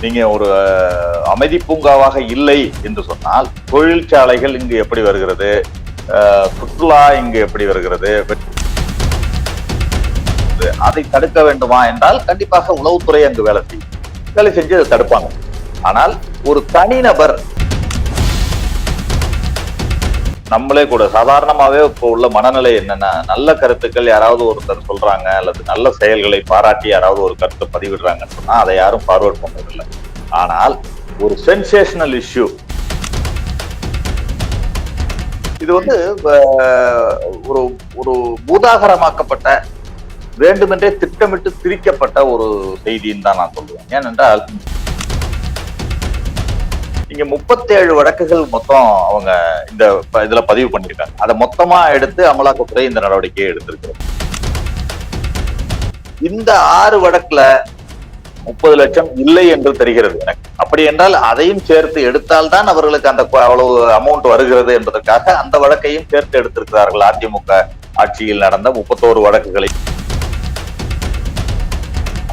நீங்க ஒரு அமைதி பூங்காவாக இல்லை என்று சொன்னால் தொழிற்சாலைகள் இங்கு எப்படி வருகிறது? சுற்றுலா இங்கு எப்படி வருகிறது? அதை தடுக்க வேண்டுமா என்றால் கண்டிப்பாக உளவுத்துறை அங்கு வேலை செய்யும். வேலை செஞ்சு அதை தடுப்பாங்க. ஆனால் ஒரு தனிநபர் நம்மளே கூட சாதாரணமாவே இப்போ உள்ள மனநிலை என்னன்னா நல்ல கருத்துக்கள் யாராவது ஒருத்தர் சொல்றாங்க அல்லது நல்ல செயல்களை பாராட்டி யாராவது ஒரு கருத்தை பதிவிடுறாங்கன்னு சொன்னா அதை யாரும் ஃபார்வர்ட் பண்றதில்லை ஆனால் ஒரு சென்சேஷனல் இஷ்யூ இது வந்து ஒரு ஒரு பூதாகரமாக்கப்பட்ட வேண்டுமென்றே திட்டமிட்டு திரிக்கப்பட்ட ஒரு செய்தின்னு தான் நான் சொல்லுவேன். ஏனென்றால் இங்க முப்பத்தேழு வழக்குகள் மொத்தம் அவங்க இந்த இதுல பதிவு பண்ணிருக்காங்க. அதை மொத்தமா எடுத்து அமலாக்கத்துறை இந்த நடவடிக்கையை எடுத்திருக்கிறது. இந்த ஆறு வழக்குல முப்பது லட்சம் இல்லை என்று தெரிகிறது எனக்கு. அப்படி என்றால் அதையும் சேர்த்து எடுத்தால்தான் அவர்களுக்கு அந்த அவ்வளவு அமௌண்ட் வருகிறது என்பதற்காக அந்த வழக்கையும் சேர்த்து எடுத்திருக்கிறார்கள். அதிமுக ஆட்சியில் நடந்த முப்பத்தோரு வழக்குகளை.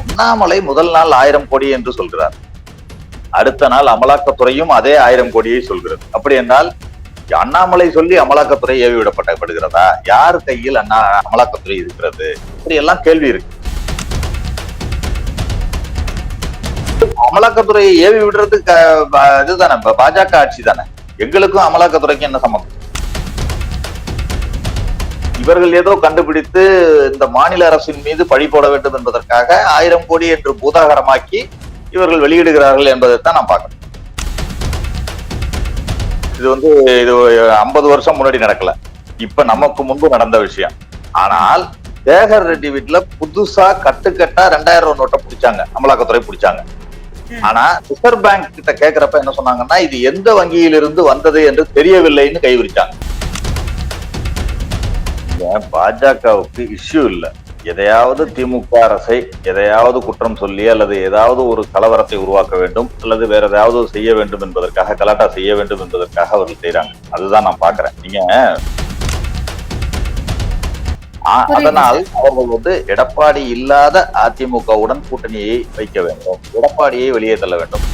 அண்ணாமலை முதல் நாள் ஆயிரம் கோடி என்று சொல்கிறார். அடுத்த நாள் அமலாக்கத்துறையும் அதே ஆயிரம் கோடியை சொல்கிறது. அப்படி என்றால் அண்ணாமலை சொல்லி அமலாக்கத்துறை ஏவி விடப்பட்டப்படுகிறதா யார் கையில் அண்ணா அமலாக்கத்துறை இருக்கிறது? இப்படி எல்லாம் கேள்வி இருக்கு. அமலாக்கத்துறையை ஏவி விடுறது க- இதுதானே பாஜக ஆட்சி தானே? எங்களுக்கும் அமலாக்கத்துறைக்கும் என்ன சம்பந்தம்? இவர்கள் ஏதோ கண்டுபிடித்து இந்த மாநில அரசின் மீது பழி போட வேண்டும் என்பதற்காக ஆயிரம் கோடி என்று பூதாகரமாக்கி இவர்கள் வெளியிடுகிறார்கள் என்பதைத்தான் நான் பார்க்கணும். இது வந்து இது ஐம்பது வருஷம் முன்னாடி நடக்கல. இப்ப நமக்கு முன்பு நடந்த விஷயம். ஆனால் தேகர் ரெட்டி வீட்டுல புதுசா கட்டுக்கட்டா ரெண்டாயிரம் ரூபாய் நோட்டை பிடிச்சாங்க. அமலாக்கத்துறை பிடிச்சாங்க. ஆனா ரிசர்வ் பேங்க் கிட்ட கேக்குறப்ப என்ன சொன்னாங்கன்னா இது எந்த வங்கியிலிருந்து வந்தது என்று தெரியவில்லைன்னு கைவிரிச்சாங்க ஏன் பாஜகவுக்கு இஷ்யூ இல்ல. எதையாவது திமுக அரசை எதையாவது குற்றம் சொல்லி அல்லது ஏதாவது ஒரு கலவரத்தை உருவாக்க வேண்டும் அல்லது வேற ஏதாவது செய்ய வேண்டும் என்பதற்காக கலாட்டா செய்ய வேண்டும் என்பதற்காக அவர்கள் செய்றாங்க. அதுதான் நான் பாக்குறேன் நீங்க அதனால் அவர்கள் வந்து எடப்பாடி இல்லாத அதிமுகவுடன் கூட்டணியை வைக்க வேண்டும். எடப்பாடியை வெளியே தள்ள வேண்டும்.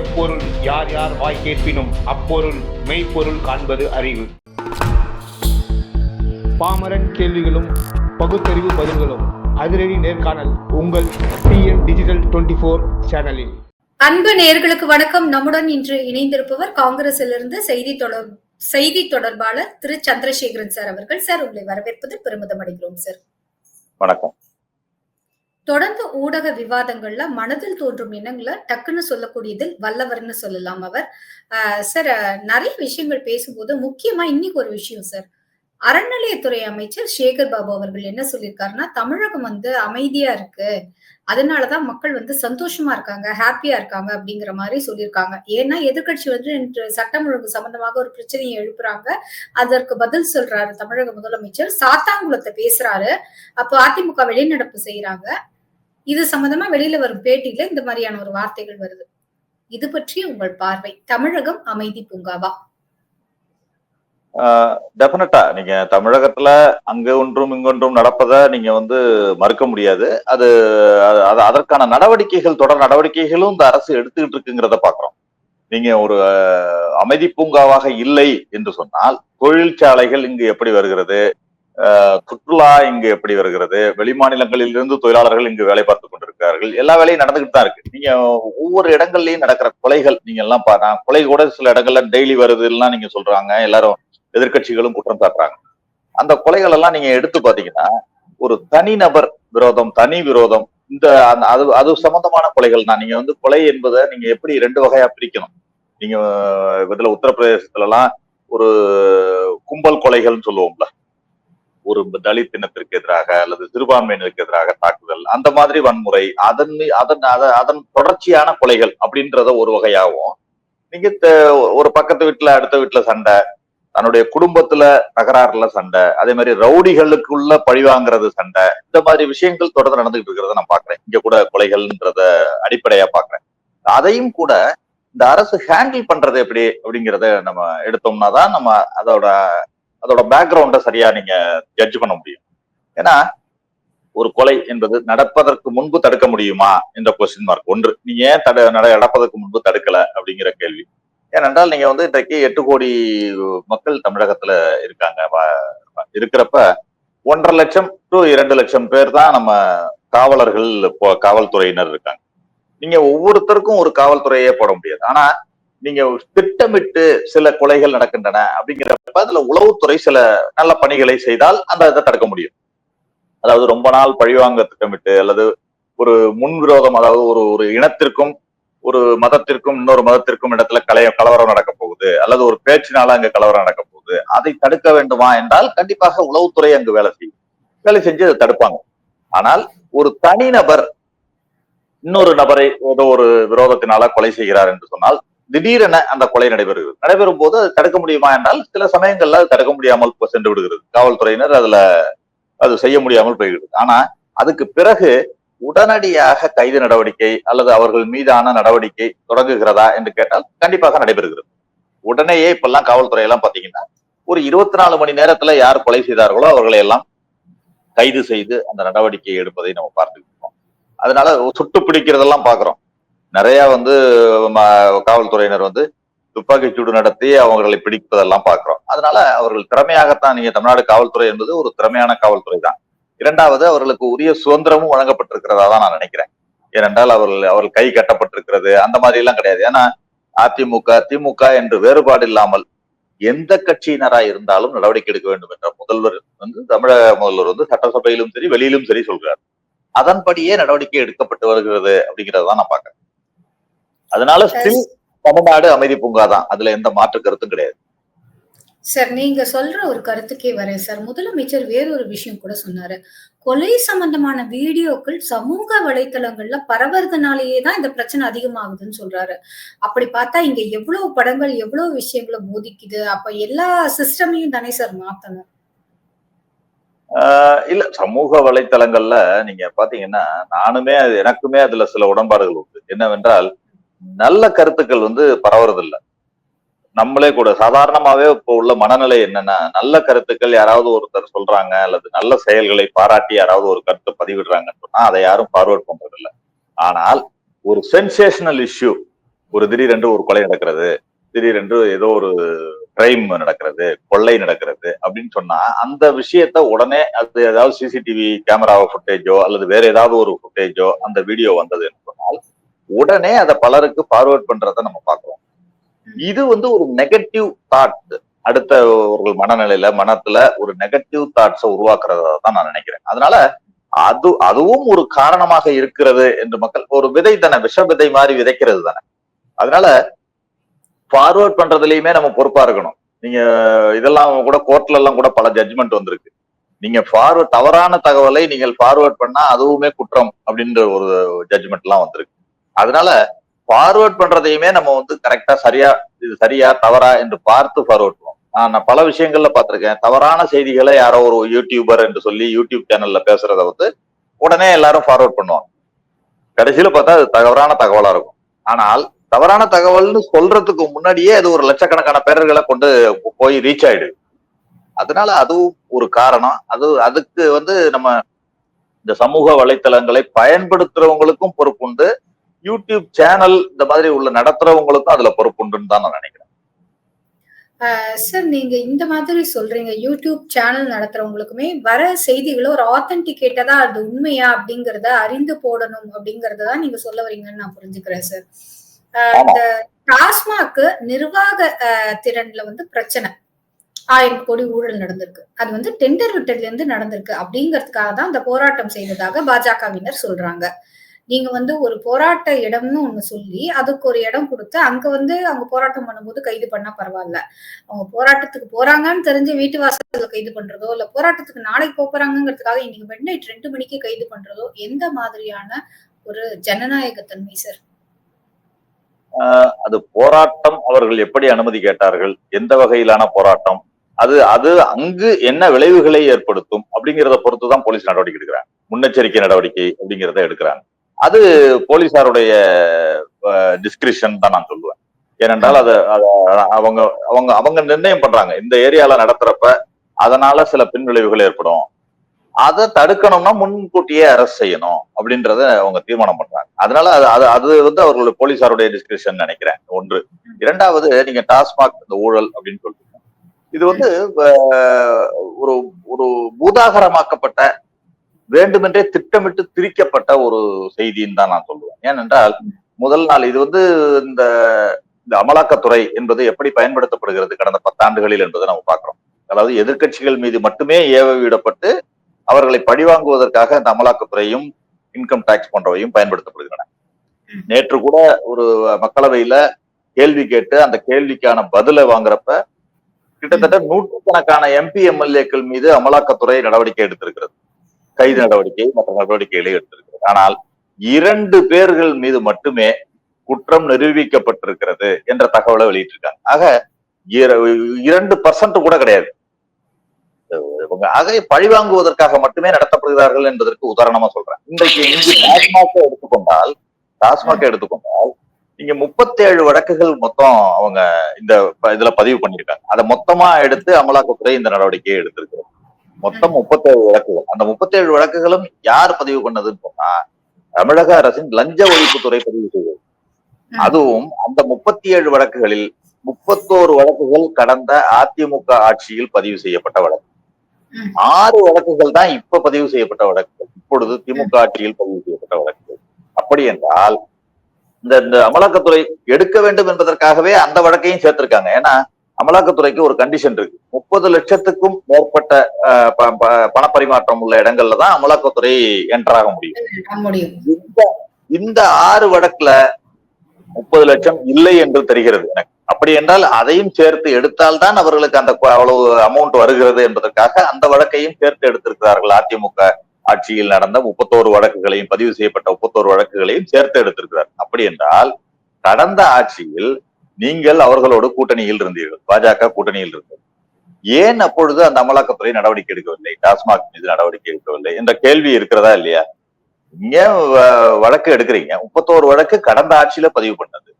எப்பொருள் யார் யார் வாய் கேட்பினும் அப்பொருள் மெய்ப்பொருள் காண்பது அறிவு. பாமரன் கேள்விகளும் பகுத்தறிவு பதில்களும் அதிரடி நேர்காணல் உங்கள் டிஎன் டிஜிட்டல் டுவெண்ட்டி ஃபோர் சேனலில் அன்பு நேயர்களுக்கு வணக்கம். நம்முடன் இன்று இணைந்திருப்பவர் காங்கிரசிலிருந்து செய்தி தொடர் செய்தி தொடர்பாளர் திரு சந்திரசேகரன் சார் அவர்கள். சார் உங்களை வரவேற்பதில் பெருமிதம் அடைகிறோம் சார். வணக்கம். தொடர்ந்து ஊடக விவாதங்கள்ல மனதில் தோன்றும் எண்ணங்களை டக்குன்னு சொல்லக்கூடியதில் வல்லவர்னு சொல்லலாம் அவர். ஆஹ் சார் நிறைய விஷயங்கள் பேசும்போது முக்கியமா இன்னைக்கு ஒரு விஷயம் சார். அறநிலையத்துறை அமைச்சர் சேகர் பாபு அவர்கள் என்ன சொல்லியிருக்காருன்னா தமிழகம் வந்து அமைதியா இருக்கு. அதனாலதான் மக்கள் வந்து சந்தோஷமா இருக்காங்க ஹாப்பியா இருக்காங்க அப்படிங்கிற மாதிரி சொல்லியிருக்காங்க. ஏன்னா எதிர்க்கட்சி வந்து சட்டம் ஒழுங்கு சம்பந்தமாக ஒரு பிரச்சனையை எழுப்புறாங்க. அதற்கு பதில் சொல்றாரு தமிழக முதலமைச்சர். சாத்தாங்குளத்தை பேசுறாரு. அப்போ அதிமுக வெளிநடப்பு செய்யறாங்க. இது சம்பந்தமா வெளியில வரும் பேட்டியில இந்த மாதிரியான ஒரு வார்த்தைகள் வருது. இது பற்றி உங்கள் பார்வை. தமிழகம் அமைதி பூங்காவா? டெபினட்டா நீங்க தமிழகத்துல அங்க ஒன்றும் இங்கொன்றும் நடப்பதை நீங்க வந்து மறுக்க முடியாது. அது அது- அது- அதற்கான நடவடிக்கைகள் தொடர் நடவடிக்கைகளும் இந்த அரசு எடுத்துக்கிட்டு இருக்குங்கிறத பாக்குறோம் நீங்க ஒரு அமைதி பூங்காவாக இல்லை என்று சொன்னால் தொழிற்சாலைகள் இங்கு எப்படி வருகிறது? சுற்றுலா இங்கு எப்படி வருகிறது? வெளிமாநிலங்களில் இருந்து தொழிலாளர்கள் இங்கு வேலை பார்த்து கொண்டிருக்கிறார்கள். எல்லா வேலையும் நடந்துகிட்டு தான் இருக்கு. நீங்க ஒவ்வொரு இடங்கள்லயும் நடக்கிற கொலைகள் நீங்க எல்லாம் நான் கொலை கூட சில இடங்கள்ல டெய்லி வருதுலாம் நீங்க சொல்றாங்க. எல்லாரும் எதிர்க்கட்சிகளும் குற்றம் சாட்டுறாங்க. அந்த கொலைகள் எல்லாம் நீங்க எடுத்து பாத்தீங்கன்னா ஒரு தனிநபர் விரோதம் தனி விரோதம் இந்த அது அது சம்பந்தமான கொலைகள் தான். நீங்க வந்து கொலை என்பதை நீங்க எப்படி ரெண்டு வகையா பிரிக்கணும்? நீங்க இதுல உத்தரப்பிரதேசத்துல எல்லாம் ஒரு கும்பல் கொலைகள்னு சொல்லுவோம்ல. ஒரு தலித் இனத்திற்கு எதிராக அல்லது சிறுபான்மையினருக்கு எதிராக தாக்குதல். அந்த மாதிரி வன்முறை அதன் அதன் அதன் தொடர்ச்சியான கொலைகள் அப்படின்றத ஒரு வகையாகவும் நீங்க ஒரு பக்கத்து வீட்டுல அடுத்த வீட்டுல சண்டை தன்னுடைய குடும்பத்துல தகராறுல சண்டை அதே மாதிரி ரவுடிகளுக்குள்ள பழி வாங்குறது சண்டை இந்த மாதிரி விஷயங்கள் தொடர்ந்து நடந்துகிட்டு இருக்கிறத நான் பாக்குறேன் இங்க கூட கொலைகள்ன்றத அடிப்படையா பாக்குறேன் அதையும் கூட இந்த அரசு ஹேண்டில் பண்றது எப்படி அப்படிங்கிறத நம்ம எடுத்தோம்னா தான் நம்ம அதோட அதோட பேக்ரவுண்ட சரியா நீங்க ஜட்ஜ் பண்ண முடியும். ஏன்னா ஒரு கொலை என்பது நடப்பதற்கு முன்பு தடுக்க முடியுமா? என்ற கொஸ்டின் மார்க் ஒன்று நீங்க ஏன் தட நட- நடப்பதற்கு முன்பு தடுக்கல? அப்படிங்கிற கேள்வி. ஏனென்றால் நீங்க வந்து இன்றைக்கு எட்டு கோடி மக்கள் தமிழகத்துல இருக்காங்க. இருக்கிறப்ப ஒன்றரை லட்சம் டு இரண்டு லட்சம் பேர் தான் நம்ம காவலர்கள் இப்போ காவல்துறையினர் இருக்காங்க. நீங்க ஒவ்வொருத்தருக்கும் ஒரு காவல்துறையே போட முடியாது. ஆனா நீங்க திட்டமிட்டு சில கொலைகள் நடக்கின்றன அப்படிங்கிறப்ப அதுல உளவுத்துறை சில நல்ல பணிகளை செய்தால் அந்த இதை தடுக்க முடியும். அதாவது ரொம்ப நாள் பழிவாங்க திட்டமிட்டு அல்லது ஒரு முன்விரோதம் அதாவது ஒரு ஒரு இனத்திற்கும் ஒரு மதத்திற்கும் இன்னொரு மதத்திற்கும் இடத்துல கலைய கலவரம் நடக்க போகுது அல்லது ஒரு பேச்சினால அங்க கலவரம் நடக்க போகுது அதை தடுக்க வேண்டுமா என்றால் கண்டிப்பாக உளவுத்துறை அங்கு வேலை செய்யும். வேலை செஞ்சு அதை தடுப்பாங்க. ஆனால் ஒரு தனிநபர் இன்னொரு நபரை ஏதோ ஒரு விரோதத்தினால கொலை செய்கிறார் என்று சொன்னால் திடீரென அந்த கொலை நடைபெறுகிறது. நடைபெறும் போது அது தடுக்க முடியுமா என்றால் சில சமயங்கள்ல அது தடுக்க முடியாமல் சென்று விடுகிறது. காவல்துறையினர் அதுல அது செய்ய முடியாமல் போய்கிறது ஆனா அதுக்கு பிறகு உடனடியாக கைது நடவடிக்கை அல்லது அவர்கள் மீதான நடவடிக்கை தொடங்குகிறதா என்று கேட்டால் கண்டிப்பாக நடைபெறுகிறது. உடனேயே இப்பெல்லாம் காவல்துறை எல்லாம் பாத்தீங்கன்னா ஒரு இருபத்தி நாலு மணி நேரத்துல யார் கொலை செய்தார்களோ அவர்களை எல்லாம் கைது செய்து அந்த நடவடிக்கை எடுப்பதை நம்ம பார்த்துக்கிட்டு இருக்கோம். அதனால சுட்டு பிடிக்கிறதெல்லாம் பாக்குறோம். நிறைய வந்து ம- காவல்துறையினர் வந்து துப்பாக்கி சூடு நடத்தி அவர்களை பிடிப்பதெல்லாம் பாக்குறோம். அதனால அவர்கள் திறமையாகத்தான் நீங்க தமிழ்நாடு காவல்துறை என்பது ஒரு திறமையான காவல்துறை தான். இரண்டாவது அவர்களுக்கு உரிய சுதந்திரமும் வழங்கப்பட்டிருக்கிறதா தான் நான் நினைக்கிறேன். ஏனென்றால் அவர்கள் அவர்கள் கை கட்டப்பட்டிருக்கிறது அந்த மாதிரி எல்லாம் கிடையாது. ஏன்னா அதிமுக திமுக என்று வேறுபாடு இல்லாமல் எந்த கட்சியினராய் இருந்தாலும் நடவடிக்கை எடுக்க வேண்டும் என்ற முதல்வர் வந்து தமிழக முதல்வர் வந்து சட்டசபையிலும் சரி வெளியிலும் சரி சொல்றார். அதன்படியே நடவடிக்கை எடுக்கப்பட்டு வருகிறது அப்படிங்கறத நான் பாக்கிறேன் அதனால ஸ்டில் தமிழ்நாடு அமைதி பூங்கா தான். அதுல எந்த மாற்று கருத்தும் கிடையாது. சார் நீங்க சொல்ற ஒரு கருத்துக்கே வரேன் சார். முதலமைச்சர் வேறொரு விஷயம் கூட சொன்னாரு. கொலை சம்பந்தமான வீடியோக்கள் சமூக வலைத்தளங்கள்ல பரவறதுனாலேயே தான் இந்த பிரச்சனை அதிகமாகுதுன்னு சொல்றாரு. அப்படி பார்த்தா இங்க எவ்வளவு படங்கள் எவ்வளவு விஷயங்களை போதிக்குது அப்ப எல்லா சிஸ்டமையும் தானே சார் மாத்தணும்? ஆஹ் இல்ல சமூக வலைத்தளங்கள்ல நீங்க பாத்தீங்கன்னா நானுமே அது எனக்குமே அதுல சில உடன்பாடுகள் உண்டு. என்னவென்றால் நல்ல கருத்துக்கள் வந்து பரவுறதில்ல. நம்மளே கூட சாதாரணமாவே இப்போ உள்ள மனநிலை என்னன்னா நல்ல கருத்துக்கள் யாராவது ஒருத்தர் சொல்றாங்க அல்லது நல்ல செயல்களை பாராட்டி யாராவது ஒரு கருத்தை பதிவிடுறாங்கன்னு சொன்னா அதை யாரும் ஃபார்வர்ட் பண்றது ஆனால் ஒரு சென்சேஷனல் இஷ்யூ ஒரு திடீரென்று ஒரு கொலை நடக்கிறது திடீரென்று ஏதோ ஒரு கிரைம் நடக்கிறது கொள்ளை நடக்கிறது அப்படின்னு சொன்னா அந்த விஷயத்த உடனே அது ஏதாவது சிசிடிவி கேமரா ஃபுட்டேஜோ அல்லது வேற ஏதாவது ஒரு ஃபுட்டேஜோ அந்த வீடியோ வந்தது என்று சொன்னால் உடனே அதை பலருக்கு ஃபார்வர்ட் பண்றத நம்ம பார்க்கிறோம். இது வந்து ஒரு நெகட்டிவ் தாட் அடுத்த ஒரு மனநிலையில மனத்துல ஒரு நெகட்டிவ் தாட்ஸை உருவாக்குறதா தான் நான் நினைக்கிறேன். அதனால அது அதுவும் ஒரு காரணமாக இருக்கிறது என்று மக்கள் ஒரு விதை தானே விஷ விதை மாதிரி விதைக்கிறது தானே. அதனால ஃபார்வர்ட் பண்றதுலயுமே நம்ம பொறுப்பா இருக்கணும். நீங்க இதெல்லாம் கூட கோர்ட்ல எல்லாம் கூட பல ஜட்ஜ்மெண்ட் வந்திருக்கு. நீங்க ஃபார்வர்ட் தவறான தகவலை நீங்கள் ஃபார்வர்ட் பண்ணா அதுவுமே குற்றம் அப்படின்ற ஒரு ஜட்ஜ்மெண்ட் எல்லாம் வந்திருக்கு. அதனால ஃபார்வர்ட் பண்றதையுமே நம்ம வந்து கரெக்டா சரியா இது சரியா தவறா என்று பார்த்து ஃபார்வர்ட் பண்ணுவோம் நான் பல விஷயங்கள்ல பார்த்திருக்கேன். தவறான செய்திகளை யாரோ ஒரு யூடியூபர் என்று சொல்லி யூடியூப் சேனல்ல பேசுறத வந்து உடனே எல்லாரும் ஃபார்வர்ட் பண்ணுவாங்க. கடைசியில பார்த்தா அது தவறான தகவலா இருக்கும். ஆனால் தவறான தகவல்னு சொல்றதுக்கு முன்னாடியே அது ஒரு லட்சக்கணக்கான பேரர்களை கொண்டு போய் ரீச் ஆயிடுது. அதனால அதுவும் ஒரு காரணம். அது அதுக்கு வந்து நம்ம இந்த சமூக வலைத்தளங்களை பயன்படுத்துறவங்களுக்கும் பொறுப்புண்டு. யூடியூப் சேனல் இந்த மாதிரி உள்ள நடத்துறவங்களுக்கும் அதுல பொறுப்புண்டுன்னு தான் நான் நினைக்கிறேன். சார் நீங்க இந்த மாதிரி சொல்றீங்க. யூடியூப் சேனல் நடத்துறவங்களுக்குமே வர செய்திகளை ஒரு ஆத்தென்டிகேட்டதா அது உண்மையா அப்படிங்கறத அறிந்து போடணும் அப்படிங்கறத தான் நீங்க சொல்ல வரீங்கன்னு நான் புரிஞ்சுக்கிறேன் சார் இந்த டாஸ்மாக் நிர்வாக திறன்ல வந்து பிரச்சனை. ஆயிரம் கோடி ஊழல் நடந்திருக்கு. அது வந்து டெண்டர் விட்டதுல இருந்து நடந்திருக்கு. அப்படிங்கிறதுக்காக தான் அந்த போராட்டம் செய்ததாக பாஜகவினர் சொல்றாங்க. நீங்க வந்து ஒரு போராட்ட இடம்னு ஒண்ணு சொல்லி அதுக்கு ஒரு இடம் கொடுத்து அங்க வந்து அவங்க போராட்டம் பண்ணும்போது கைது பண்ணா பரவாயில்ல. அவங்க போராட்டத்துக்கு போறாங்கன்னு தெரிஞ்சு வீட்டு வாசல்ல கைது பண்றதோ இல்ல போராட்டத்துக்கு நாளைக்கு போறாங்கிறதுக்காக இன்னைக்கு மிட் நைட் ரெண்டு மணிக்கு கைது பண்றதோ எந்த மாதிரியான ஒரு ஜனநாயக தன்மை சார் அது போராட்டம் அவர்கள் எப்படி அனுமதி கேட்டார்கள் எந்த வகையிலான போராட்டம் அது அது அங்கு என்ன விளைவுகளை ஏற்படுத்தும் அப்படிங்கிறத பொறுத்து தான் போலீஸ் நடவடிக்கை எடுக்கிறாங்க. முன்னெச்சரிக்கை நடவடிக்கை அப்படிங்கிறத எடுக்கிறாங்க. அது போலீசாருடைய டிஸ்கிரிப்ஷன் தான் நான் சொல்லுவேன். ஏனென்றால் அது அவங்க அவங்க அவங்க நிர்ணயம் பண்றாங்க. இந்த ஏரியால நடத்துறப்ப அதனால சில பின்விளைவுகள் ஏற்படும். அதை தடுக்கணும்னா முன்கூட்டியே அரெஸ்ட் செய்யணும் அப்படின்றத அவங்க தீர்மானம் பண்றாங்க. அதனால அது அது அது வந்து அவர்களுடைய போலீசாருடைய டிஸ்கிரிப்ஷன் நினைக்கிறேன். ஒன்று. இரண்டாவது நீங்க டாஸ்மாக் இந்த ஊழல் அப்படின்னு சொல்றீங்க. இது வந்து ஒரு ஒரு பூதாகரமாக்கப்பட்ட வேண்டுமென்றே திட்டமிட்டு திரிக்கப்பட்ட ஒரு செய்தின்னு தான் நான் சொல்லுவேன். ஏனென்றால் முதல் நாள் இது வந்து இந்த இந்த அமலாக்கத்துறை என்பது எப்படி பயன்படுத்தப்படுகிறது கடந்த பத்தாண்டுகளில் என்பதை நம்ம பார்க்கிறோம். அதாவது எதிர்கட்சிகள் மீது மட்டுமே ஏவ விடப்பட்டு அவர்களை பழிவாங்குவதற்காக இந்த அமலாக்கத்துறையும் இன்கம் டாக்ஸ் போன்றவையும் பயன்படுத்தப்படுகின்றன. நேற்று கூட ஒரு மக்களவையில கேள்வி கேட்டு அந்த கேள்விக்கான பதிலை வாங்குறப்ப கிட்டத்தட்ட நூற்றுக்கணக்கான எம்பி எம்எல்ஏக்கள் மீது அமலாக்கத்துறை நடவடிக்கை எடுத்திருக்கிறது. கைது நடவடிக்கை மற்ற நடவடிக்கைகளை எடுத்திருக்கிறது. ஆனால் இரண்டு பேர்கள் மீது மட்டுமே குற்றம் நிரூபிக்கப்பட்டிருக்கிறது என்ற தகவலை வெளியிட்டிருக்காங்க. ஆக இரண்டு பர்சன்ட் கூட கிடையாது. இவங்க பழிவாங்குவதற்காக மட்டுமே நடத்தப்படுகிறார்கள் என்பதற்கு உதாரணமா சொல்றேன். இன்றைக்கு இங்கு டாஸ்மாக எடுத்துக்கொண்டால் டாஸ்மாக எடுத்துக்கொண்டால் இங்க முப்பத்தேழு வழக்குகள் மொத்தம் அவங்க இந்த இதுல பதிவு பண்ணிருக்காங்க அதை மொத்தமா எடுத்து அமலாக்கத்துறை இந்த நடவடிக்கையை எடுத்திருக்கிறோம் மொத்தம் முப்பத்தேழு வழக்குகள். அந்த முப்பத்தேழு வழக்குகளும் யார் பதிவு பண்ணதுன்னு சொன்னா தமிழக அரசின் லஞ்ச ஒழிப்புத்துறை பதிவு செய்தது. அதுவும் அந்த முப்பத்தி ஏழு வழக்குகளில் முப்பத்தோரு வழக்குகள் கடந்த அதிமுக ஆட்சியில் பதிவு செய்யப்பட்ட வழக்கு. ஆறு வழக்குகள் தான் இப்ப பதிவு செய்யப்பட்ட வழக்குகள். இப்பொழுது திமுக ஆட்சியில் பதிவு செய்யப்பட்ட வழக்குகள். அப்படி என்றால் இந்த இந்த அமலாக்கத்துறை எடுக்க வேண்டும் என்பதற்காகவே அந்த வழக்கையும் சேர்த்திருக்காங்க. ஏன்னா அமலாக்கத்துறைக்கு ஒரு கண்டிஷன் இருக்கு. முப்பது லட்சத்துக்கும் மேற்பட்ட அஹ், ப- ப- பணப்பரிமாற்றம் உள்ள இடங்கள்ல தான் அமலாக்கத்துறை என்டர் ஆக முடியும். இந்த ஆறு வழக்குல முப்பது லட்சம் இல்லை என்று தெரிகிறது எனக்கு. அப்படி என்றால் அதையும் சேர்த்து எடுத்தால்தான் அவர்களுக்கு அந்த அவ்வளவு அமௌண்ட் வருகிறது என்பதற்காக அந்த வழக்கையும் சேர்த்து எடுத்திருக்கிறார்கள் அதிமுக ஆட்சியில் நடந்த முப்பத்தோரு வழக்குகளையும் பதிவு செய்யப்பட்ட முப்பத்தோரு வழக்குகளையும் சேர்த்து எடுத்திருக்கிறார் அப்படி என்றால் கடந்த ஆட்சியில் நீங்கள் அவர்களோடு கூட்டணியில் இருந்தீர்கள். பாஜக கூட்டணியில் இருந்தது. ஏன் அப்பொழுது அந்த அமலாக்கத்துறை நடவடிக்கை எடுக்கவில்லை? டாஸ்மாக் மீது நடவடிக்கை எடுக்கவில்லை என்ற கேள்வி இருக்கிறதா இல்லையா? இங்க வழக்கு எடுக்கிறீங்க. முப்பத்தோரு வழக்கு கடந்த ஆட்சியில பதிவு பண்ணது.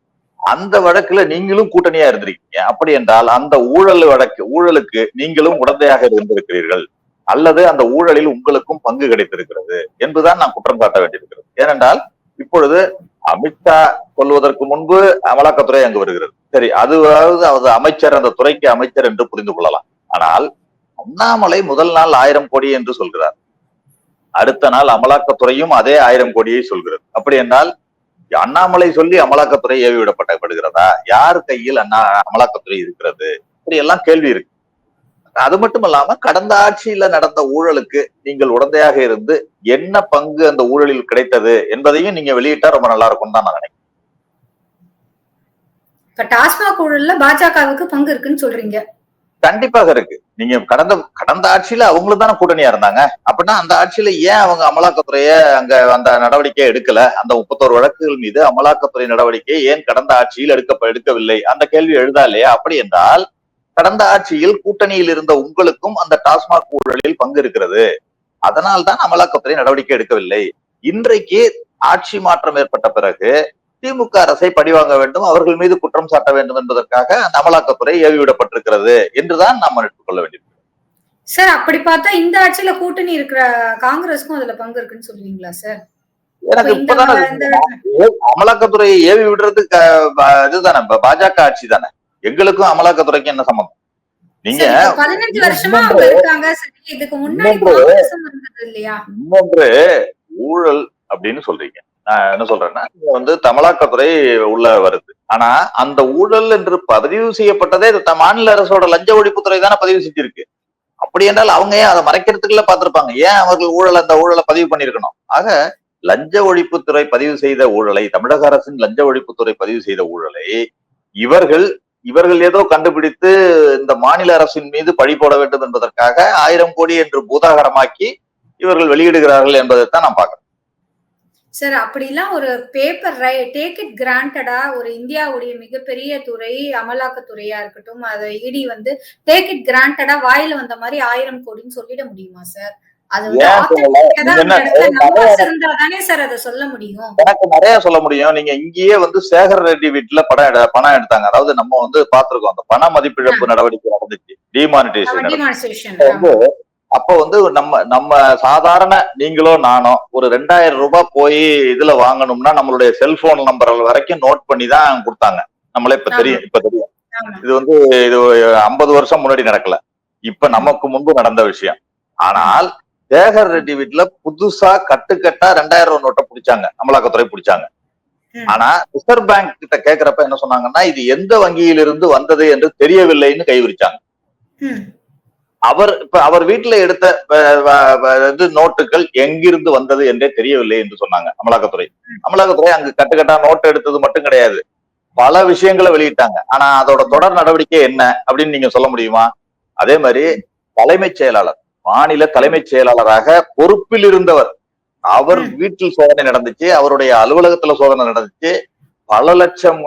அந்த வழக்குல நீங்களும் கூட்டணியா இருந்திருக்கீங்க. அப்படி என்றால் அந்த ஊழல் வழக்கு ஊழலுக்கு நீங்களும் உடந்தையாக இருந்திருக்கிறீர்கள். அல்லது அந்த ஊழலில் உங்களுக்கும் பங்கு கிடைத்திருக்கிறது. என்பதுதான் நான் குற்றம் காட்ட வேண்டியிருக்கிறது. ஏனென்றால் இப்பொழுது அமித்ஷா கொள்வதற்கு முன்பு அமலாக்கத்துறை அங்கு வருகிறது. சரி அதுவாவது அவர் அமைச்சர் அந்த துறைக்கு அமைச்சர் என்று புரிந்து கொள்ளலாம். ஆனால் அண்ணாமலை முதல் நாள் ஆயிரம் கோடி என்று சொல்கிறார். அடுத்த நாள் அமலாக்கத்துறையும் அதே ஆயிரம் கோடியை சொல்கிறது. அப்படி என்றால் அண்ணாமலை சொல்லி அமலாக்கத்துறை ஏவி விடப்பட்டப்படுகிறதா யார் கையில் அண்ணா அமலாக்கத்துறை இருக்கிறது? இப்படி எல்லாம் கேள்வி இருக்கு. அது மட்டும் இல்லாம கடந்த ஆட்சியில நடந்த ஊழலுக்கு நீங்கள் உடந்தையாக இருந்து என்ன பங்கு அந்த ஊழலில் கிடைத்தது என்பதையும் நீங்க வெளியிட்டா ரொம்ப நல்லா இருக்கும் தான் நான் நினைக்கிறேன். இப்ப டாஸ்மாக் ஊழல்ல பாஜகவுக்கு பங்கு இருக்குன்னு சொல்றீங்க. கண்டிப்பாக இருக்கு. நீங்க கடந்த கடந்த ஆட்சியில அவங்களும் தானே கூட்டணியா இருந்தாங்க. அப்படின்னா அந்த ஆட்சியில ஏன் அவங்க அமலாக்கத்துறைய அங்க அந்த நடவடிக்கை எடுக்கல? அந்த முப்பத்தோரு வழக்குகள் மீது அமலாக்கத்துறை நடவடிக்கை ஏன் கடந்த ஆட்சியில் எடுக்க எடுக்கவில்லை? அந்த கேள்வி எழுதா இல்லையா? அப்படி என்றால் கடந்த ஆட்சியில் கூட்டணியில் இருந்த உங்களுக்கும் அந்த டாஸ்மாக் ஊழலில் பங்கு இருக்கிறது. அதனால் தான் அமலாக்கத்துறை நடவடிக்கை எடுக்கவில்லை. இன்றைக்கு ஆட்சி மாற்றம் ஏற்பட்ட பிறகு திமுக அரசை பழிவாங்க வேண்டும் அவர்கள் மீது குற்றம் சாட்ட வேண்டும் என்பதற்காக அந்த அமலாக்கத்துறை ஏவிவிடப்பட்டிருக்கிறது என்றுதான் நாம் எடுத்துக்கொள்ள வேண்டியது. சார் அப்படி பார்த்தா இந்த ஆட்சியில கூட்டணி இருக்கிற காங்கிரஸ்க்கும் அதுல பங்கு இருக்குன்னு சொல்லுவீங்களா சார்? எனக்கு இப்பதானே அமலாக்கத்துறையை ஏவி விடுறது இதுதானே பாஜக ஆட்சி தானே? எங்களுக்கும் அமலாக்கத்துறைக்கும் என்ன சம்பந்தம்? நீங்க இன்னொன்று- ஊழல் அப்படின்னு சொல்றீங்க. நான் என்ன சொல்றேன்னா வந்து அமலாக்கத்துறை உள்ள வருது. ஆனா அந்த ஊழல் என்று பதிவு செய்யப்பட்டதே மாநில அரசோட லஞ்ச ஒழிப்புத்துறை தானே பதிவு செஞ்சிருக்கு. அப்படி என்றால் அவங்க ஏன் அதை மறைக்கிறதுக்குள்ள பார்த்திருப்பாங்க? ஏன் அவர்கள் ஊழல் அந்த ஊழலை பதிவு பண்ணியிருக்கணும்? ஆக லஞ்ச ஒழிப்புத்துறை பதிவு செய்த ஊழலை தமிழக அரசின் லஞ்ச ஒழிப்புத்துறை பதிவு செய்த ஊழலை இவர்கள் இவர்கள் ஏதோ கண்டுபிடித்து இந்த மாநில அரசின் மீது பழி போட வேண்டும் என்பதற்காக ஆயிரம் கோடி என்று பூதாகரமாக்கி இவர்கள் வெளியிடுகிறார்கள் என்பதைத்தான் நான் பார்க்கிறேன் சார் அப்படிலாம் ஒரு பேப்பர் டேக் இட் கிராண்டடா ஒரு இந்தியாவுடைய மிகப்பெரிய துறை அமலாக்கத்துறையா இருக்கட்டும் அதை இடி வந்து டேக் இட் கிராண்டடா வாயில வந்த மாதிரி ஆயிரம் கோடின்னு சொல்லிட முடியுமா சார்? எனக்கு நிறைய சொல்ல முடியும். நீங்க இங்கேயே வந்து சேகர் ரெட்டி வீட்டுல படம் பணம் எடுத்தாங்க. அதாவது நம்ம வந்து பார்த்திருக்கோம் அந்த பண மதிப்பிழப்பு நடவடிக்கை நடந்துச்சு. வந்து அப்ப வந்து நம்ம நம்ம சாதாரண நீங்களோ நானோ ஒரு ரெண்டாயிரம் ரூபாய் போய் இதுல வாங்கணும்னா நம்மளுடைய செல்போன் நம்பர் வரைக்கும் நோட் பண்ணி தான் கொடுத்தாங்க. நம்மளே இப்ப தெரியும் இப்ப தெரியும். இது வந்து இது ஐம்பது வருஷம் முன்னாடி நடக்கல. இப்ப நமக்கு முன்பு நடந்த விஷயம். ஆனால் சேகர் ரெட்டி வீட்டுல புதுசா கட்டுக்கட்டா ரெண்டாயிரம் ரூபாய் நோட்டை பிடிச்சாங்க. அமலாக்கத்துறை பிடிச்சாங்க. ஆனா ரிசர்வ் பேங்க் கிட்ட கேக்குறப்ப என்ன சொன்னாங்கன்னா இது எந்த வங்கியிலிருந்து வந்தது என்று தெரியவில்லைன்னு கைவிரிச்சாங்க. அவர் இப்ப அவர் வீட்டுல எடுத்த இது நோட்டுகள் எங்கிருந்து வந்தது என்றே தெரியவில்லை என்று சொன்னாங்க அமலாக்கத்துறை. அமலாக்கத்துறை அங்கு கட்டுக்கட்டா நோட்டு எடுத்தது மட்டும் கிடையாது. பல விஷயங்களை வெளியிட்டாங்க. ஆனா அதோட தொடர் நடவடிக்கை என்ன அப்படின்னு நீங்க சொல்ல முடியுமா? அதே மாதிரி தலைமைச் செயலாளர் மாநில தலைமைச் செயலாளராக பொறுப்பில் இருந்தவர். அவர். வீட்டில் சோதனை நடந்துச்சு அவருடைய அலுவலகத்துல சோதனை நடந்துச்சு. பல லட்சம்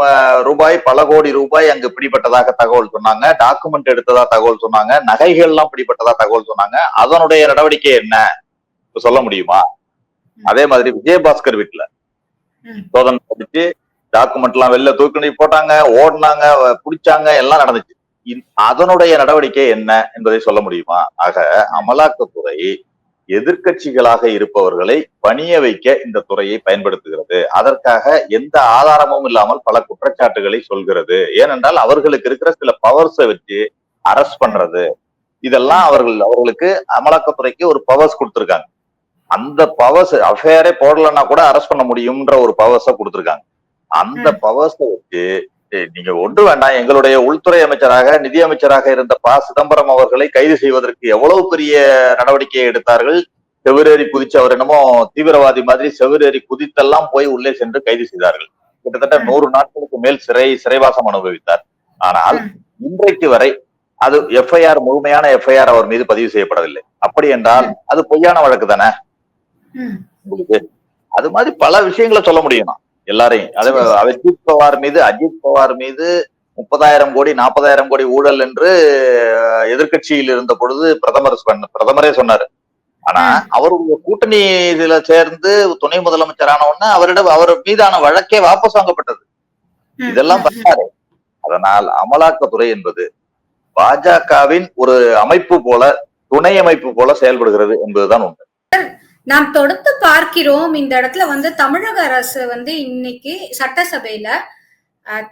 ரூபாய் பல கோடி ரூபாய் அங்கு பிடிபட்டதாக தகவல் சொன்னாங்க. டாக்குமெண்ட் எடுத்ததா தகவல் சொன்னாங்க. நகைகள் எல்லாம் பிடிபட்டதா தகவல் சொன்னாங்க. அதனுடைய நடவடிக்கை என்ன? இப்ப சொல்ல முடியுமா? அதே மாதிரி விஜயபாஸ்கர் வீட்டுல. சோதனை நடந்துச்சு. டாக்குமெண்ட் எல்லாம் வெளில தூக்கி போட்டாங்க ஓடினாங்க பிடிச்சாங்க எல்லாம் நடந்துச்சு. அதனுடைய நடவடிக்கை என்ன என்பதை சொல்ல முடியுமா? ஆக அமலாக்கத்துறை எதிர்க்கட்சிகளாக இருப்பவர்களை பணிய வைக்க இந்த துறையை பயன்படுத்துகிறது. அதற்காக எந்த ஆதாரமும் இல்லாமல் பல குற்றச்சாட்டுகளை சொல்கிறது. ஏனென்றால் அவர்களுக்கு இருக்கிற சில பவர்ஸை வச்சு அரெஸ்ட் பண்றது. இதெல்லாம் அவர்கள் அவர்களுக்கு அமலாக்கத்துறைக்கு ஒரு பவர்ஸ் கொடுத்திருக்காங்க. அந்த பவர்ஸ் அஃபேரே போடலன்னா கூட அரெஸ்ட் பண்ண முடியும்ன்ற ஒரு பவர்ஸ கொடுத்திருக்காங்க. அந்த பவர்ஸை வச்சு நீங்க ஒன்று வேண்டாம் எங்களுடைய உள்துறை அமைச்சராக நிதி அமைச்சராக இருந்த ப சிதம்பரம் அவர்களை கைது செய்வதற்கு எவ்வளவு பெரிய நடவடிக்கையை எடுத்தார்கள் செவிரேறி குதிச்சு அவர் என்னமோ தீவிரவாதி மாதிரி செவிரேறி குதித்தெல்லாம் போய் உள்ளே சென்று கைது செய்தார்கள் கிட்டத்தட்ட. நூறு நாட்களுக்கு மேல் சிறை சிறைவாசம் அனுபவித்தார் ஆனால். இன்றைக்கு வரை அது எஃப்ஐஆர் முழுமையான எஃப்ஐஆர் அவர் மீது பதிவு செய்யப்படவில்லை அப்படி என்றால் அது பொய்யான வழக்கு தானே. உங்களுக்கு அது மாதிரி பல விஷயங்களை சொல்ல முடியும் எல்லாரையும் அதே. அஜித் பவார் மீது அஜித் பவார் மீது முப்பதாயிரம் கோடி நாற்பதாயிரம் கோடி ஊழல் என்று அஹ், எதிர்க்கட்சியில் இருந்த பொழுது பிரதமர் பிரதமரே சொன்னாரு ஆனா. அவருடைய கூட்டணி இதுல சேர்ந்து துணை முதலமைச்சரான உடனே அவரிடம் அவர் மீதான வழக்கே வாபஸ் வாங்கப்பட்டது. இதெல்லாம். பண்ணாரு அதனால் அமலாக்கத்துறை என்பது பாஜகவின் ஒரு அமைப்பு போல துணை அமைப்பு போல செயல்படுகிறது என்பதுதான் உண்மை நாம் தொடர்ந்து பார்க்கிறோம். இந்த இடத்துல வந்து தமிழக அரசு வந்து இன்னைக்கு சட்டசபையில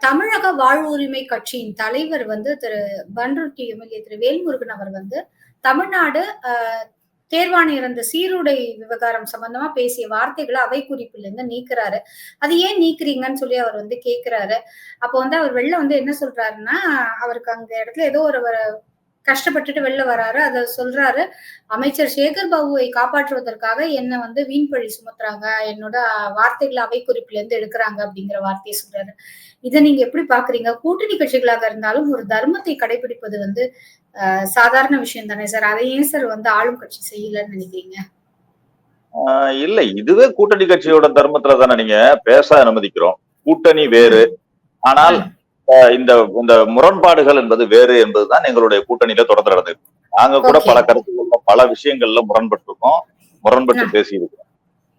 தமிழக வாழ்வுரிமை கட்சியின் தலைவர் வந்து திரு பன்ருட்டி எம்எல்ஏ திரு வேல்முருகன் அவர் வந்து தமிழ்நாடு அஹ், தேர்வாணையர் அந்த சீருடை விவகாரம் சம்பந்தமா பேசிய வார்த்தைகளை அவை குறிப்புல இருந்து நீக்கிறாரு. அது ஏன் நீக்கிறீங்கன்னு சொல்லி அவர் வந்து கேக்குறாரு. அப்போ வந்து அவர் வெளில வந்து என்ன சொல்றாருன்னா அவருக்கு அங்க இடத்துல ஏதோ ஒரு ஒரு கஷ்டப்பட்டுட்டு வெளில வராரு. அதை சொல்றாரு. அமைச்சர் சேகர் பாபுவை காப்பாற்றுவதற்காக என்ன வந்து வீண்பழி சுமத்துறாங்க. என்னோட வார்த்தைகளை அவை குறிப்புல இருந்து எடுக்கிறாங்க அப்படிங்கிற வார்த்தையை சொல்றாரு. இதை நீங்க எப்படி பாக்குறீங்க கூட்டணி கட்சிகளாக இருந்தாலும் ஒரு தர்மத்தை கடைபிடிப்பது வந்து சாதாரண விஷயம் தானே சார்? அதை ஏன் சார் வந்து ஆளும் கட்சி செய்யலன்னு நினைக்கிறீங்க? ஆஹ் இல்ல. இதுவே கூட்டணி கட்சியோட தர்மத்துல தானே நீங்க பேச அனுமதிக்கிறோம். கூட்டணி வேறு. ஆனால் இந்த இந்த முரண்பாடுகள் என்பது வேறு என்பதுதான் எங்களுடைய கூட்டணியில தொடர்ந்து நடந்தது நாங்க கூட. பல கருத்துக்கள்ல பல விஷயங்கள்ல முரண்பட்டிருக்கோம் முரண்பட்டு. பேசியிருக்கோம்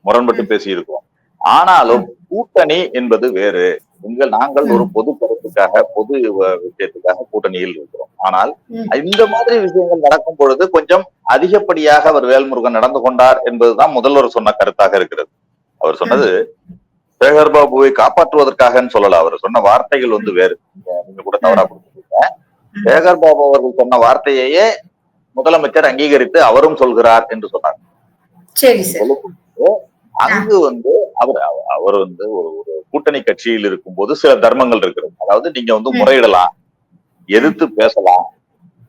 முரண்பட்டு ம். பேசியிருக்கோம் ஆனாலும் கூட்டணி என்பது வேறு எங்கள் நாங்கள் ஒரு பொது கருத்துக்காக பொது விஷயத்துக்காக கூட்டணியில் இருக்கிறோம் ஆனால். இந்த மாதிரி விஷயங்கள் நடக்கும் பொழுது கொஞ்சம் அதிகப்படியாக அவர் வேல்முருகன் நடந்து கொண்டார் என்பதுதான் முதல்வர் சொன்ன கருத்தாக இருக்கிறது அவர் சொன்னது சேகர் பாபுவை காப்பாற்றுவதற்காகன்னு சொல்லல அவர். சொன்ன வார்த்தைகள் வந்து வேறு. நீங்க- கூட தவறா. சேகர் பாபு அவர்கள் சொன்ன வார்த்தையையே முதலமைச்சர் அங்கீகரித்து அவரும் சொல்கிறார் என்று சொன்னார். அங்கு வந்து அவர் அவ- அவர் வந்து ஒரு ஒரு கூட்டணி கட்சியில் இருக்கும்போது சில தர்மங்கள் இருக்கிறது. அதாவது நீங்க வந்து. முறையிடலாம் எதிர்த்து பேசலாம்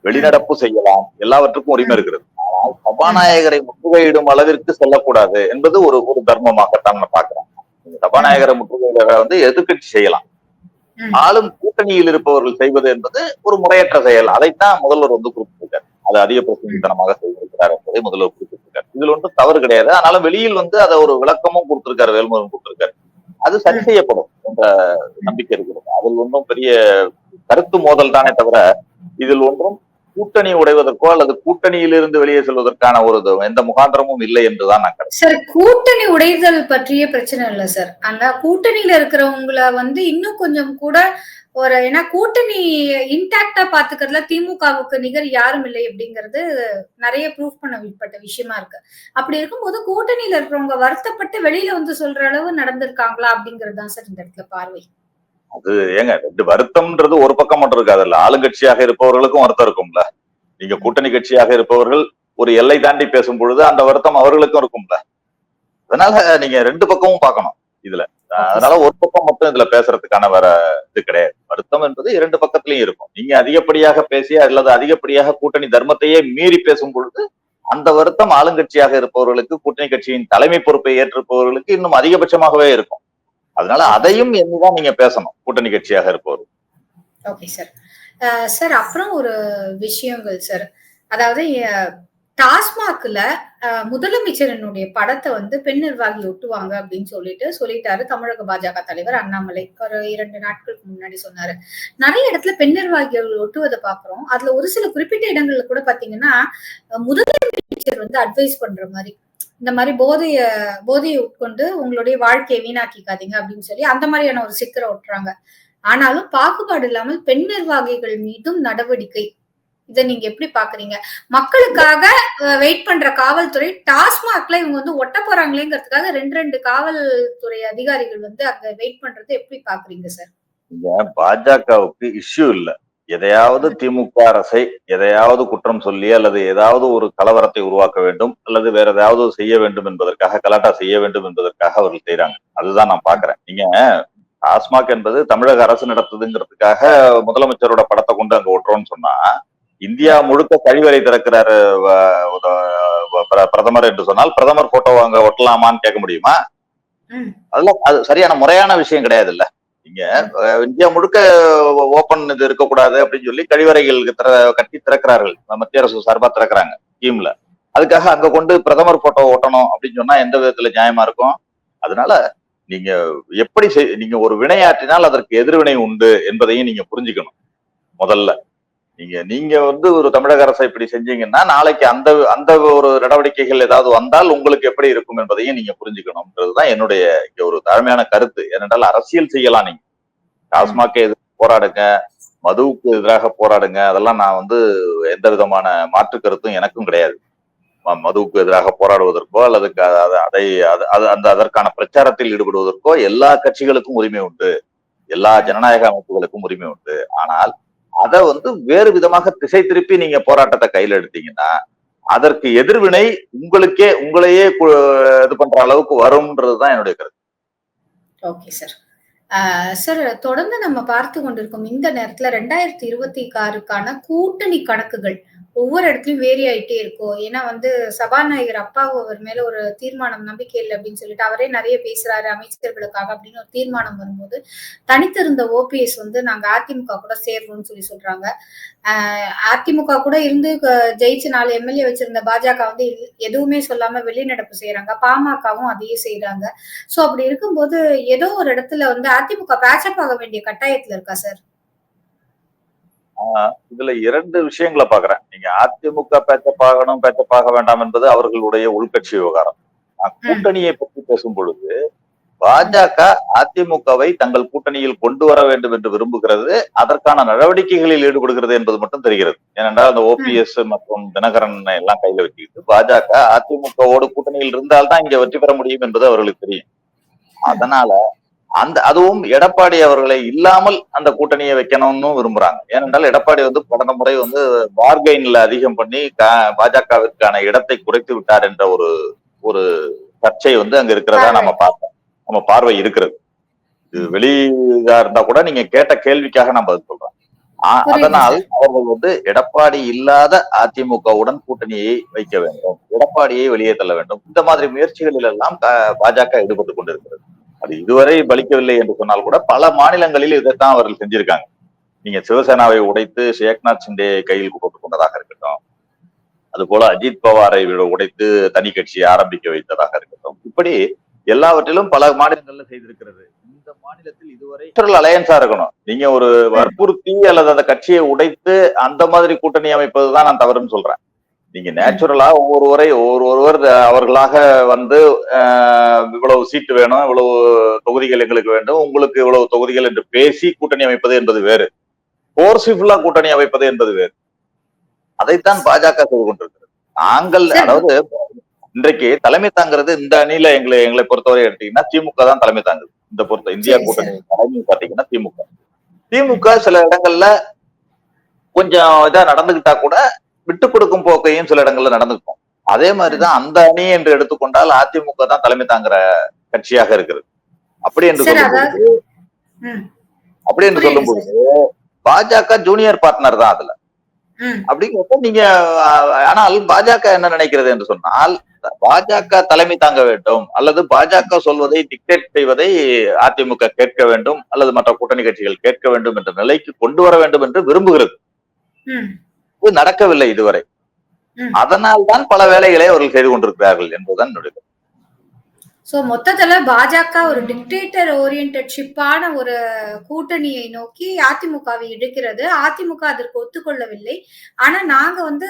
வெளிநடப்பு செய்யலாம் எல்லாவற்றுக்கும் உரிமை இருக்கிறது. ஆனால் சபாநாயகரை முற்றுகையிடும் அளவிற்கு செல்லக்கூடாது என்பது ஒரு ஒரு தர்மமாகத்தான் நான் பாக்குறேன் சபாநாயகரை முற்றுகையிட வந்து எதிர்க்கட்சி செய்யலாம். ஆளும் கூட்டணியில் இருப்பவர்கள் செய்வது என்பது ஒரு முறையற்ற செயல். அதைத்தான் முதல்வர் வந்து குறிப்பிட்டிருக்கார். அது அதிக பிரசங்கித்தனமாக செய்திருக்கிறார் என்பதை முதல்வர் குறிப்பிட்டிருக்கார். இதுல ஒன்றும் தவறு கிடையாது. ஆனாலும் வெளியில் வந்து அதை ஒரு விளக்கமும் கொடுத்திருக்காரு வேல்முருகன் கொடுத்திருக்காரு. அது சரி செய்யப்படும் என்ற நம்பிக்கை இருக்கிறது. அதில் ஒன்றும் பெரிய கருத்து மோதல் தானே தவிர இதில் ஒன்றும் கூட்டணி உடைவதற்கோ அல்லது கூட்டணியிலிருந்து வெளியே செல்வதற்கான ஒரு எந்த முகாந்திரமும் இல்லை என்றுதான் நான் சார் கூட்டணி உடைதல் பற்றிய பிரச்சனை இல்லை சார். அந்த கூட்டணியில இருக்கிறவங்கள வந்து இன்னும் கொஞ்சம் கூட ஒரு ஏன்னா கூட்டணி இன்டாக்டா பாத்துக்கிறதுல திமுகவுக்கு நிகர் யாரும் இல்லை அப்படிங்கிறது நிறைய ப்ரூஃப் பண்ண விஷயமா இருக்கு. அப்படி இருக்கும்போது கூட்டணியில இருக்கிறவங்க வருத்தப்பட்டு வெளியில வந்து சொல்ற அளவு நடந்திருக்காங்களா அப்படிங்கிறது தான் சார் இந்த இடத்துல பார்வை. அது ஏங்க ரெண்டு வருத்தம்ன்றது ஒரு பக்கம் மட்டும் இருக்காதுல்ல ஆளுங்கட்சியாக இருப்பவர்களுக்கும் வருத்தம் இருக்கும்ல. நீங்க கூட்டணி கட்சியாக இருப்பவர்கள் ஒரு எல்லை தாண்டி பேசும் பொழுது அந்த வருத்தம் அவர்களுக்கும் இருக்கும்ல. அதனால நீங்க ரெண்டு பக்கமும் பார்க்கணும் இதுல. அதனால ஒரு பக்கம் மட்டும் இதுல பேசுறதுக்கான வேற இது கிடையாது. வருத்தம் என்பது இரண்டு பக்கத்திலயும் இருக்கும். நீங்க அதிகப்படியாக பேசி அல்லது அதிகப்படியாக கூட்டணி தர்மத்தையே மீறி பேசும் பொழுது அந்த வருத்தம் ஆளுங்கட்சியாக இருப்பவர்களுக்கு கூட்டணி கட்சியின் தலைமை பொறுப்பை ஏற்றிருப்பவர்களுக்கு இன்னும் அதிகபட்சமாகவே இருக்கும். அதனால அதையும் எண்ணிதான் நீங்க பேசணும். கூட்டணி கட்சியாக இருப்பவர். ஓகே சார் சார் அப்புறம் ஒரு விஷயங்கள் சார் அதாவது டாஸ்மாக்ல முதலமைச்சரனுடைய படத்தை வந்து பெண் நிர்வாகி ஒட்டுவாங்க அப்படின்னு சொல்லிட்டு சொல்லிட்டாரு தமிழக பாஜக தலைவர் அண்ணாமலை. ஒரு இரண்டு நாட்களுக்கு முன்னாடி சொன்னாரு. நிறைய இடத்துல பெண் நிர்வாகிகள் ஒட்டுவதை பாக்குறோம் அதுல ஒரு சில குறிப்பிட்ட இடங்கள்ல கூட பாத்தீங்கன்னா முதலமைச்சர் வந்து அட்வைஸ் பண்ற மாதிரி இந்த மாதிரி போதைய போதையை உட்கொண்டு உங்களுடைய வாழ்க்கையை வீணாக்கிக்காதீங்க அப்படின்னு சொல்லி அந்த மாதிரியான ஒரு சிக்கரை ஒட்டுறாங்க. ஆனாலும் பாகுபாடு இல்லாமல் பெண் நிர்வாகிகள் மீதும் நடவடிக்கை. இதை நீங்க எப்படி பாக்குறீங்க? மக்களுக்காக வெயிட் பண்ற காவல்துறை டாஸ்மாக்ல இவங்க வந்து ஒட்ட போறாங்களேங்கிறதுக்காக ரெண்டு ரெண்டு காவல்துறை அதிகாரிகள் வந்து அங்க வெயிட் பண்றது எப்படி பாக்குறீங்க சார் பாஜகவுக்கு இஷ்யூ இல்லை. எதையாவது திமுக அரசை எதையாவது குற்றம் சொல்லி அல்லது ஏதாவது ஒரு கலவரத்தை உருவாக்க வேண்டும் அல்லது வேற ஏதாவது செய்ய வேண்டும் என்பதற்காக கலாட்டா செய்ய வேண்டும் என்பதற்காக அவர்கள் செய்யறாங்க அதுதான் நான் பாக்குறேன் நீங்க டாஸ்மாக் என்பது தமிழக அரசு நடத்துதுங்கிறதுக்காக முதலமைச்சரோட படத்தை கொண்டு அங்க ஒட்டுறோம்னு சொன்னா இந்தியா முழுக்க கழிவறை திறக்கிறாரு பிரதமர் என்று சொன்னால் பிரதமர் போட்டோ அங்க ஒட்டலாமான்னு கேட்க முடியுமா. அதெல்லாம் அது சரியான முறையான விஷயம் கிடையாது இல்ல இங்க இந்தியா முழுக்க ஓபன் இது இருக்கக்கூடாது அப்படின்னு சொல்லி கழிவறைகள் திற கட்டி திறக்கிறார்கள். மத்திய அரசு சார்பா திறக்கிறாங்க ஸ்கீம்ல அதுக்காக அங்க கொண்டு பிரதமர் போட்டோ ஓட்டணும் அப்படின்னு சொன்னா எந்த விதத்துல நியாயமா இருக்கும்? அதனால நீங்க எப்படி செய்- நீங்க ஒரு வினையாற்றினால் அதற்கு எதிர்வினை உண்டு என்பதையும் நீங்க புரிஞ்சுக்கணும் முதல்ல. நீங்க நீங்க வந்து ஒரு தமிழக அரசை இப்படி செஞ்சீங்கன்னா நாளைக்கு அந்த அந்த ஒரு நடவடிக்கைகள் ஏதாவது வந்தால் உங்களுக்கு எப்படி இருக்கும் என்பதையும் நீங்க புரிஞ்சுக்கணும்ன்றதுதான் என்னுடைய இங்க ஒரு தாழ்மையான கருத்து. ஏனென்றால் அரசியல் செய்யலாம் நீங்க. டாஸ்மாக்கு எதிர்த்து போராடுங்க மதுவுக்கு எதிராக போராடுங்க அதெல்லாம் நான் வந்து எந்த விதமான மாற்று கருத்தும் எனக்கும் கிடையாது. ம- மதுவுக்கு எதிராக போராடுவதற்கோ அல்லது அதை அது- அந்த அதற்கான பிரச்சாரத்தில் ஈடுபடுவதற்கோ எல்லா கட்சிகளுக்கும் உரிமை உண்டு. எல்லா ஜனநாயக அமைப்புகளுக்கும் உரிமை உண்டு. ஆனால் அதை வந்து வேறு விதமாக திசை திருப்பி நீங்க போராட்டத்தை கையில எடுத்தீங்கன்னா அதற்கு எதிர்வினை உங்களுக்கே உங்களையே இது பண்ற அளவுக்கு வரும்ன்றதுதான் என்னுடைய கருத்து. ஓகே சார் சார் தொடர்ந்து நம்ம பார்த்து கொண்டிருக்கோம் இந்த நேரத்துல ரெண்டாயிரத்தி இருபத்தி ஆறுக்கான கூட்டணி கணக்குகள் ஒவ்வொரு இடத்துலயும் வேரி ஆயிட்டே இருக்கும். ஏன்னா வந்து சபாநாயகர் அப்பாவும் அவர் மேல ஒரு தீர்மானம் நம்பிக்கை இல்லை அப்படின்னு சொல்லிட்டு அவரே நிறைய பேசுறாரு அமைச்சர்களுக்காக அப்படின்னு ஒரு தீர்மானம் வரும்போது தனித்திருந்த ஓபிஎஸ் வந்து நாங்க அதிமுக கூட சேர்வோம்னு சொல்லி சொல்றாங்க. ஆஹ் அதிமுக கூட இருந்து க- ஜெயிச்சு நாலு எம்எல்ஏ வச்சிருந்த பாஜக வந்து எதுவுமே சொல்லாம வெளிநடப்பு செய்யறாங்க. பாமகவும் அதையே செய்யறாங்க. சோ அப்படி இருக்கும்போது ஏதோ ஒரு இடத்துல வந்து அதிமுக பேச்சப் ஆக வேண்டிய கட்டாயத்துல இருக்கா சார் இதுல இரண்டு விஷயங்களை பாக்குறேன் நீங்க அதிமுக பேச்சப் ஆகணும் பேச்சப் ஆக வேண்டாம் என்பது அவர்களுடைய உள்கட்சி விவகாரம். கூட்டணியை பற்றி பேசும் பொழுது பாஜக அதிமுகவை தங்கள் கூட்டணியில் கொண்டு வர வேண்டும் என்று விரும்புகிறது. அதற்கான நடவடிக்கைகளில் ஈடுபடுகிறது என்பது மட்டும் தெரிகிறது. ஏனென்றால் அந்த ஓபிஎஸ் மற்றும் தினகரன் எல்லாம் கையில வச்சுக்கிட்டு பாஜக அதிமுகவோடு கூட்டணியில் இருந்தால்தான் இங்க வெற்றி பெற முடியும் என்பது அவர்களுக்கு தெரியும். அதனால அந்த அதுவும் எடப்பாடி அவர்களை இல்லாமல் அந்த கூட்டணியை வைக்கணும்னு விரும்புறாங்க. ஏனென்றால் எடப்பாடி வந்து கடந்த முறை வந்து பார்கெயின்ல அதிகம் பண்ணி பாஜகவிற்கான இடத்தை குறைத்து விட்டார் என்ற ஒரு ஒரு சர்ச்சை வந்து அங்க இருக்கிறதா நம்ம பார்த்தோம் நம்ம பார்வை இருக்கிறது. இது வெளியா இருந்தா கூட நீங்க கேட்ட கேள்விக்காக நான் பதில் சொல்றேன். அதனால் அவர்கள் வந்து எடப்பாடி இல்லாத அதிமுகவுடன் கூட்டணியை வைக்க வேண்டும். எடப்பாடியை வெளியே தள்ள வேண்டும். இந்த மாதிரி முயற்சிகளில் எல்லாம் பாஜக ஈடுபட்டு கொண்டிருக்கிறது. அது இதுவரை பலிக்கவில்லை என்று சொன்னால் கூட பல மாநிலங்களில் இதைத்தான் அவர்கள் செஞ்சிருக்காங்க. நீங்க சிவசேனாவை உடைத்து ஷேக்நாத் சிண்டே கையில் போட்டுக் கொண்டதாக இருக்கட்டும். அது போல அஜித் பவாரை விட- உடைத்து தனி கட்சியை ஆரம்பிக்க வைத்ததாக இருக்கட்டும். இப்படி எல்லாவற்றிலும் பல மாநிலங்கள்ல செய்திருக்கிறது. இந்த மாநிலத்தில் இதுவரை அலையன்ஸா இருக்கணும். நீங்க ஒரு வற்புறுத்தி அல்லது அந்த கட்சியை உடைத்து அந்த மாதிரி கூட்டணி அமைப்பதுதான் நான் தவறுன்னு சொல்றேன். நீங்க நேச்சுரலா ஒவ்வொருவரை ஒவ்வொரு ஒருவர் அவர்களாக வந்து இவ்வளவு சீட்டு வேணும் இவ்வளவு தொகுதிகள் எங்களுக்கு வேண்டும் உங்களுக்கு இவ்வளவு தொகுதிகள் என்று பேசி கூட்டணி அமைப்பது என்பது வேறு. போர்சிஃபுல்லா கூட்டணி அமைப்பது என்பது வேறு. அதைத்தான் பாஜக செய்து கொண்டிருக்கிறது. நாங்கள். அதாவது இன்றைக்கு தலைமை தாங்கிறது இந்த அணியில எங்களை எங்களை பொறுத்தவரை எடுத்தீங்கன்னா திமுக தான் தலைமை தாங்குது. இந்த பொறுத்த இந்தியா கூட்டணி தலைமை பாத்தீங்கன்னா திமுக. திமுக சில இடங்கள்ல கொஞ்சம் இதா நடந்துகிட்டா கூட விட்டு கொடுக்கும் போக்கையும் சில இடங்கள்ல நடந்துக்கும். அதே மாதிரிதான் அந்த அணி என்று எடுத்துக்கொண்டால் அதிமுக தான் தலைமை தாங்குற கட்சியாக இருக்கிறது. அப்படி என்று சொல்லும்போது அப்படி என்று சொல்லும்போது பாஜக ஜூனியர் பார்ட்னர் தான் அதுல. அப்படிங்கிறப்ப நீங்க ஆனால் பாஜக என்ன நினைக்கிறது என்று சொன்னால் பாஜக தலைமை தாங்க வேண்டும் அல்லது பாஜக சொல்வதை டிக்டேட் செய்வதை அதிமுக கேட்க வேண்டும் அல்லது மற்ற கூட்டணி கட்சிகள் கேட்க வேண்டும் என்ற நிலைக்கு கொண்டு வர வேண்டும் என்று விரும்புகிறது. இது நடக்கவில்லை இதுவரை. ம். அதனால் தான் பல வேலைகளை அவர்கள் செய்து கொண்டிருக்கிறார்கள் என்பதுதான் என்னுடைய. சோ மொத்தத்துல பாஜக ஒரு டிக்டேட்டர் ஓரியன்டட்ஷிப்பான ஒரு கூட்டணியை நோக்கி அதிமுகவை இழுக்கிறது. அதிமுக அதற்கு ஒத்துக்கொள்ளவில்லை. ஆனா நாங்க வந்து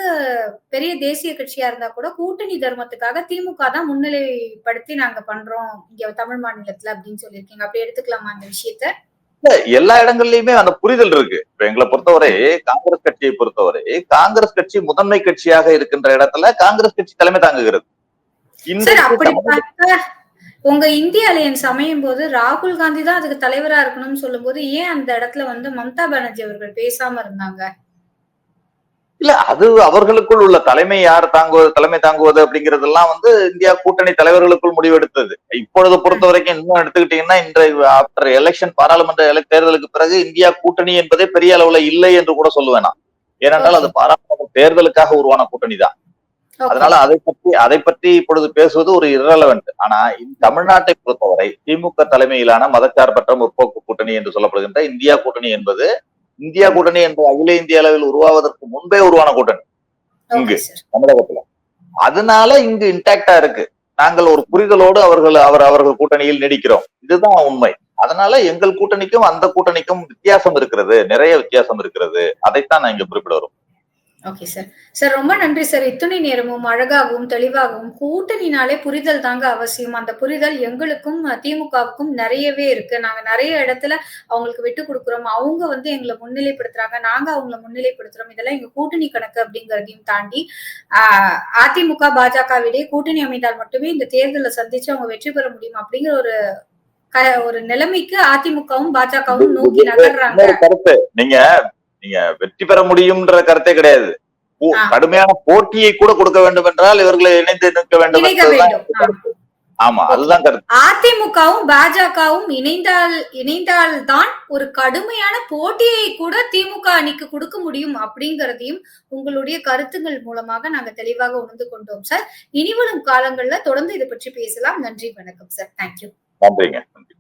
பெரிய தேசிய கட்சியா இருந்தா கூட கூட்டணி தர்மத்துக்காக திமுக தான் முன்னிலைப்படுத்தி நாங்க பண்றோம் இங்க தமிழ் மாநிலத்துல அப்படின்னு சொல்லியிருக்கீங்க. அப்படி எடுத்துக்கலாமா அந்த விஷயத்த? எல்லா இடங்கள்லயுமே அந்த புரிதல் இருக்கு. இப்ப எங்களை பொறுத்தவரை காங்கிரஸ் கட்சியை பொறுத்தவரை காங்கிரஸ் கட்சி முதன்மை கட்சியாக இருக்கின்ற இடத்துல காங்கிரஸ் கட்சி தலைமை தாங்குகிறது. உங்க இந்திய அலையன்ஸ் அமையும் போது ராகுல் காந்தி தான் அதுக்கு தலைவரா இருக்கணும்னு சொல்லும்போது ஏன் அந்த இடத்துல வந்து மம்தா பானர்ஜி அவர்கள் பேசாம இருந்தாங்க? இல்ல அது அவர்களுக்குள் உள்ள தலைமை யார் தாங்குவது தலைமை தாங்குவது அப்படிங்கறதெல்லாம் வந்து இந்தியா கூட்டணி தலைவர்களுக்குள் முடிவெடுத்தது. இப்பொழுது பொறுத்த வரைக்கும் இன்னும் எடுத்துக்கிட்டீங்கன்னா இன்றைய ஆஃப்டர் எலெக்ஷன் பாராளுமன்ற தேர்தலுக்கு பிறகு இந்தியா கூட்டணி என்பதே பெரிய அளவுல இல்லை என்று கூட சொல்லுவேன் நான் ஏனென்றால் அது பாராளுமன்ற தேர்தலுக்காக உருவான கூட்டணி தான். அதனால அதை பற்றி அதை பற்றி இப்பொழுது பேசுவது ஒரு இரலவெண்ட் ஆனா இந்த தமிழ்நாட்டை பொறுத்தவரை திமுக தலைமையிலான மதச்சார்பற்ற முற்போக்கு கூட்டணி என்று சொல்லப்படுகின்ற இந்தியா கூட்டணி என்பது இந்தியா கூட்டணி என்று அகில இந்திய அளவில் உருவாவதற்கு முன்பே உருவான கூட்டணி. இங்கு. தமிழகத்துல. அதனால இங்கு இன்டாக்டா இருக்கு. நாங்கள் ஒரு புரிதலோடு அவர்கள் அவர் அவர்கள் கூட்டணியில் நீடிக்கிறோம். இதுதான் உண்மை. அதனால எங்கள் கூட்டணிக்கும் அந்த கூட்டணிக்கும் வித்தியாசம் இருக்கிறது. நிறைய வித்தியாசம் இருக்கிறது. அதைத்தான் நான் இங்க குறிப்பிட வரும். ஓகே சார் சார் ரொம்ப நன்றி சார் இத்துணை நேரமும் அழகாகவும் தெளிவாகவும் கூட்டணினாலே புரிதல் தாங்க அவசியம். அந்த புரிதல் எங்களுக்கும் திமுகவுக்கும் நிறையவே இருக்கு. நாங்க நிறைய இடத்துல அவங்களுக்கு விட்டு கொடுக்குறோம். அவங்க வந்து எங்களை முன்னிலைப்படுத்துறாங்க. நாங்க அவங்கள முன்னிலைப்படுத்துறோம். இதெல்லாம் எங்க கூட்டணி கணக்கு அப்படிங்கறதையும் தாண்டி ஆஹ், அதிமுக பாஜகவிடையே கூட்டணி அமைந்தால் மட்டுமே இந்த தேர்தலை சந்திச்சு அவங்க வெற்றி பெற முடியும் அப்படிங்கிற ஒரு க- ஒரு நிலைமைக்கு அதிமுகவும் பாஜகவும் நோக்கி நகர்றாங்க. கருத்து. நீங்க நீங்க வெற்றி பெற முடியும்ன்ற கருத்தே கிடையாது. கடுமையான போட்டியை கூட கொடுக்க வேண்டும் என்றால் இவர்களை இணைந்து நிற்க வேண்டும். ஆமா அதுதான் கருத்து. அதிமுகவும் பாஜகவும் இணைந்தால் இணைந்தால்தான் ஒரு கடுமையான போட்டியை கூட திமுக அணிக்கு கொடுக்க முடியும் அப்படிங்கறதையும் உங்களுடைய கருத்துங்கள் மூலமாக நாங்க தெளிவாக உணர்ந்து கொண்டோம் சார். இனிவரும் காலங்கள்ல தொடர்ந்து இதை பற்றி பேசலாம். நன்றி வணக்கம் சார். தேங்க்யூ நன்றிங்க. நன்றி.